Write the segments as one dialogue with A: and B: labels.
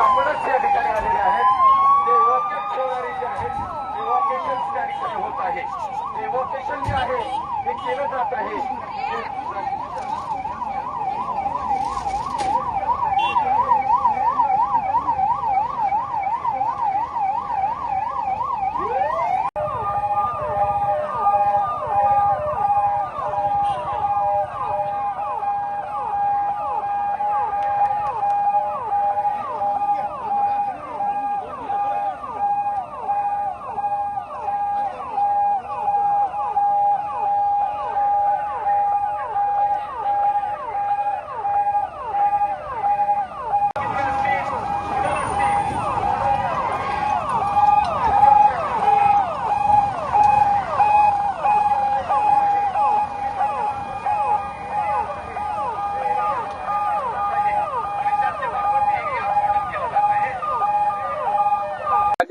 A: कामगारच या ठिकाणी आलेले आहेत. ते इव्हॉकेट शोधारी जे आहेत इव्हॉकेशन त्या ठिकाणी होत आहे. ते इव्हॉकेशन जे आहे ते केलं जात आहे.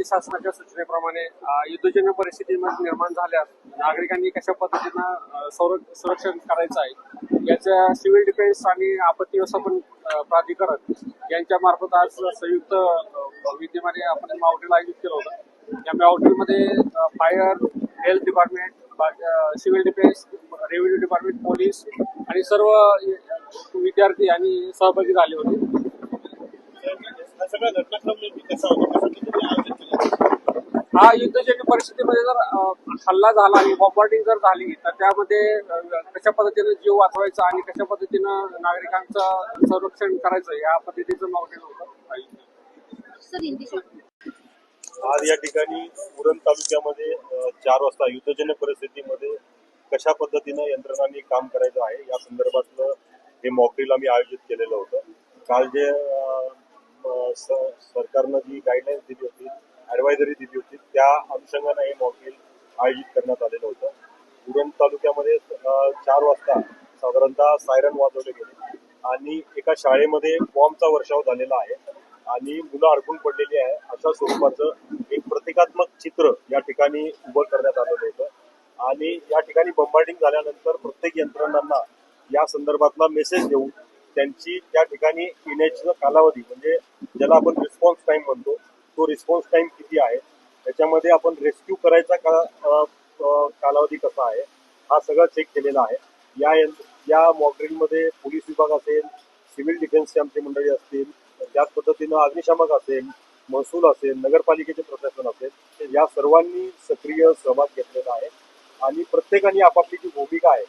B: शासनाच्या सूचनेप्रमाणे युद्धजन्य परिस्थिती निर्माण झाल्यास नागरिकांनी कशा पद्धतीनं संर- संरक्षण करायचं आहे याच्या सिव्हिल डिफेन्स आणि आपत्ती व्यवस्थापन प्राधिकरण यांच्या मार्फत आज संयुक्त विद्यमाने आपण माउटेल आयोजित केलं होतं. या मावटीमध्ये fire health department civil defence revenue department police आणि सर्व विद्यार्थी आणि सहभागी झाले होते.
C: सगळा घटनाक्रम कसा होता कसा तुम्ही आयोजन केलं
B: हा युद्धजन्य परिस्थितीमध्ये जर हल्ला झाला आणि बॉम्बार्डिंग जर झाली तर त्यामध्ये कशा पद्धतीनं जीव वाचवायचा आणि कशा पद्धतीनं नागरिकांचं संरक्षण करायचं या पद्धतीचं मावठील होतं.
D: सर हिंदी शॉर्ट
C: आज या ठिकाणी उरण तालुक्यामध्ये चार वाजता युद्धजन्य परिस्थितीमध्ये कशा पद्धतीनं यंत्रणांनी काम करायचं आहे या संदर्भातलं हे मॉकड्रिल आम्ही आयोजित केलेलं होतं. काल जे सरकारनं जी गाईडलाईन्स दिली होती ॲडवायझरी दिली होती त्या अनुषंगानं हे मॉकड्रिल आयोजित करण्यात आलेलं होतं. उरण तालुक्यामध्ये चार वाजता साधारणतः सायरन वाजवले गेले. आणि एका शाळेमध्ये बॉम्बचा वर्षाव झालेला आहे. आणि मुलं अडकून पडलेली आहे. अशा स्वरूपाचं एक प्रतिकात्मक चित्र या ठिकाणी उभं करण्यात आलेलं होतं. आणि या ठिकाणी बंबार्डिंग झाल्यानंतर प्रत्येक यंत्रणांना या संदर्भातला मेसेज देऊन त्यांची त्या ठिकाणी येण्याचा कालावधी म्हणजे ज्याला आपण रिस्पॉन्स टाइम म्हणतो तो रिस्पॉन्स टाइम किती आहे त्याच्यामध्ये आपण रेस्क्यू करायचा का कालावधी कसा आहे हा सगळा चेक केलेला आहे. या या मॉकड्रिलमध्ये पोलीस विभाग असेल सिव्हिल डिफेन्सची आमची मंडळी असतील त्याच पद्धतीनं अग्निशामक असेल महसूल असेल नगरपालिकेचे प्रशासन असेल या सर्वांनी सक्रिय सहभाग घेतलेला आहे. आणि प्रत्येकाने आपापली जी भूमिका आहे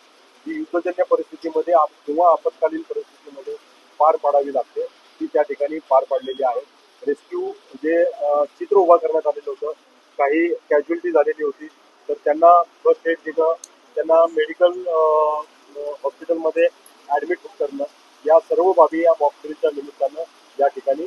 C: ती युद्धजन्य परिस्थितीमध्ये आप- किंवा आपत्कालीन परिस्थितीमध्ये पार पाडावी लागते ती त्या ठिकाणी पार पाडलेली आहे. रेस्क्यू म्हणजे, जे चित्र उभा करण्यात आलेलं होतं. काही कॅज्युअलिटी झालेली होती. तर त्यांना फर्स्ट एड देणं त्यांना मेडिकल हॉस्पिटलमध्ये ॲडमिट करणं या सर्व बाबी या मॉकड्रिलच्या निमित्तानं या ठिकाणी